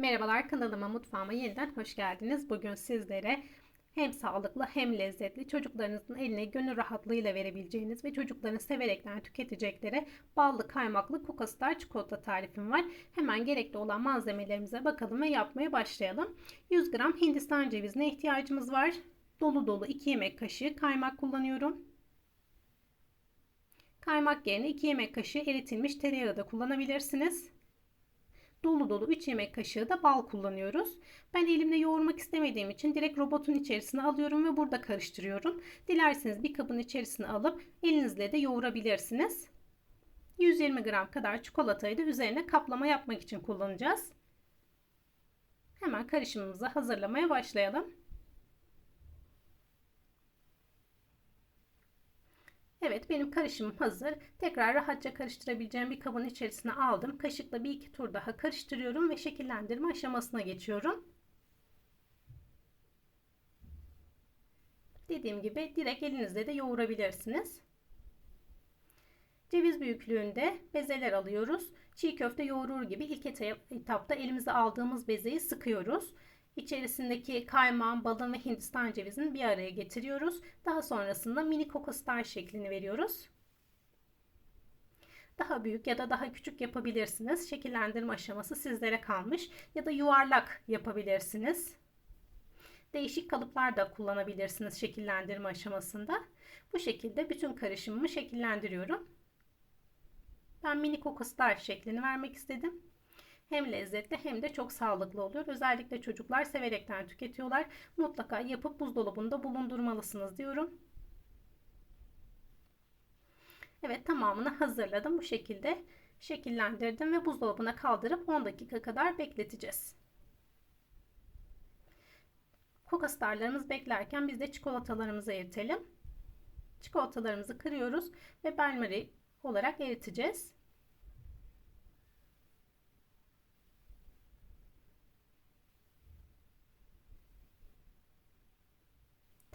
Merhabalar kanalıma mutfağıma yeniden hoş geldiniz. Bugün sizlere hem sağlıklı hem lezzetli çocuklarınızın eline gönül rahatlığıyla verebileceğiniz ve çocukların severekten tüketecekleri ballı kaymaklı kokostar çikolata tarifim var. Hemen gerekli olan malzemelerimize bakalım ve yapmaya başlayalım. 100 gram hindistan cevizine ihtiyacımız var. Dolu dolu 2 yemek kaşığı kaymak kullanıyorum. Kaymak yerine 2 yemek kaşığı eritilmiş tereyağı da kullanabilirsiniz dolu dolu 3 yemek kaşığı da bal kullanıyoruz. Ben elimle yoğurmak istemediğim için direkt robotun içerisine alıyorum ve burada karıştırıyorum. Dilerseniz bir kabın içerisine alıp elinizle de yoğurabilirsiniz. 120 gram kadar çikolatayı da üzerine kaplama yapmak için kullanacağız. Hemen karışımımızı hazırlamaya başlayalım. Evet benim karışımım hazır. Tekrar rahatça karıştırabileceğim bir kabın içerisine aldım. Kaşıkla bir iki tur daha karıştırıyorum ve şekillendirme aşamasına geçiyorum. Dediğim gibi direkt elinizle de yoğurabilirsiniz. Ceviz büyüklüğünde bezeler alıyoruz. Çiğ köfte yoğurur gibi ilk etapta elimize aldığımız bezeyi sıkıyoruz. İçerisindeki kaymağın, balın ve hindistan cevizini bir araya getiriyoruz. Daha sonrasında mini kokostar şeklini veriyoruz. Daha büyük ya da daha küçük yapabilirsiniz. Şekillendirme aşaması sizlere kalmış. Ya da yuvarlak yapabilirsiniz. Değişik kalıplar da kullanabilirsiniz şekillendirme aşamasında. Bu şekilde bütün karışımımı şekillendiriyorum. Ben mini kokoslar şeklini vermek istedim hem lezzetli hem de çok sağlıklı oluyor. Özellikle çocuklar severekten tüketiyorlar. Mutlaka yapıp buzdolabında bulundurmalısınız diyorum. Evet tamamını hazırladım. Bu şekilde şekillendirdim ve buzdolabına kaldırıp 10 dakika kadar bekleteceğiz. Kokostarlarımız beklerken biz de çikolatalarımızı eritelim. Çikolatalarımızı kırıyoruz ve benmari olarak eriteceğiz.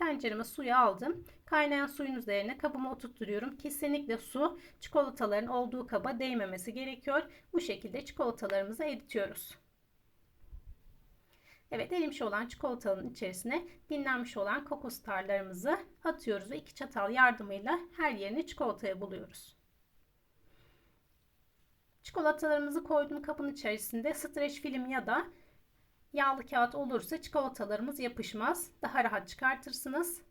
Tencereme suyu aldım. Kaynayan suyun üzerine kabıma oturtturuyorum. Kesinlikle su çikolataların olduğu kaba değmemesi gerekiyor. Bu şekilde çikolatalarımızı eritiyoruz. Evet erimiş olan çikolatanın içerisine dinlenmiş olan kokos tarlarımızı atıyoruz ve iki çatal yardımıyla her yerini çikolataya buluyoruz. Çikolatalarımızı koydum kabın içerisinde streç film ya da Yağlı kağıt olursa çikolatalarımız yapışmaz. Daha rahat çıkartırsınız.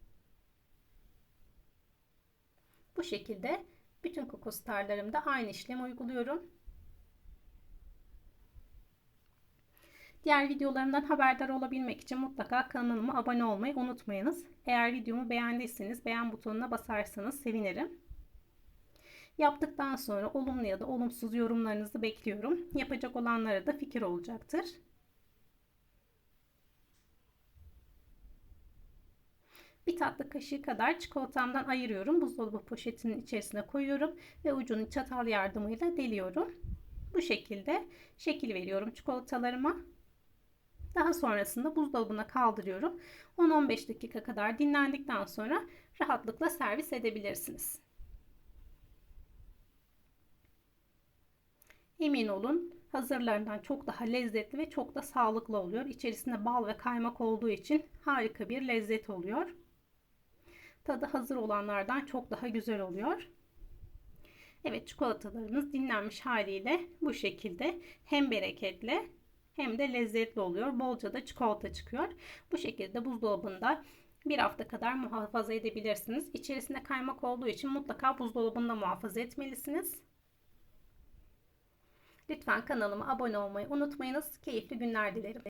Bu şekilde bütün kokos tarlarımda aynı işlemi uyguluyorum. Diğer videolarımdan haberdar olabilmek için mutlaka kanalıma abone olmayı unutmayınız. Eğer videomu beğendiyseniz beğen butonuna basarsanız sevinirim. Yaptıktan sonra olumlu ya da olumsuz yorumlarınızı bekliyorum. Yapacak olanlara da fikir olacaktır. Bir tatlı kaşığı kadar çikolatamdan ayırıyorum. Buzdolabı poşetinin içerisine koyuyorum ve ucunu çatal yardımıyla deliyorum. Bu şekilde şekil veriyorum çikolatalarıma. Daha sonrasında buzdolabına kaldırıyorum. 10-15 dakika kadar dinlendikten sonra rahatlıkla servis edebilirsiniz. Emin olun hazırlarından çok daha lezzetli ve çok da sağlıklı oluyor. İçerisinde bal ve kaymak olduğu için harika bir lezzet oluyor. Tadı hazır olanlardan çok daha güzel oluyor. Evet çikolatalarımız dinlenmiş haliyle bu şekilde hem bereketli hem de lezzetli oluyor. Bolca da çikolata çıkıyor. Bu şekilde buzdolabında bir hafta kadar muhafaza edebilirsiniz. İçerisinde kaymak olduğu için mutlaka buzdolabında muhafaza etmelisiniz. Lütfen kanalıma abone olmayı unutmayınız. Keyifli günler dilerim.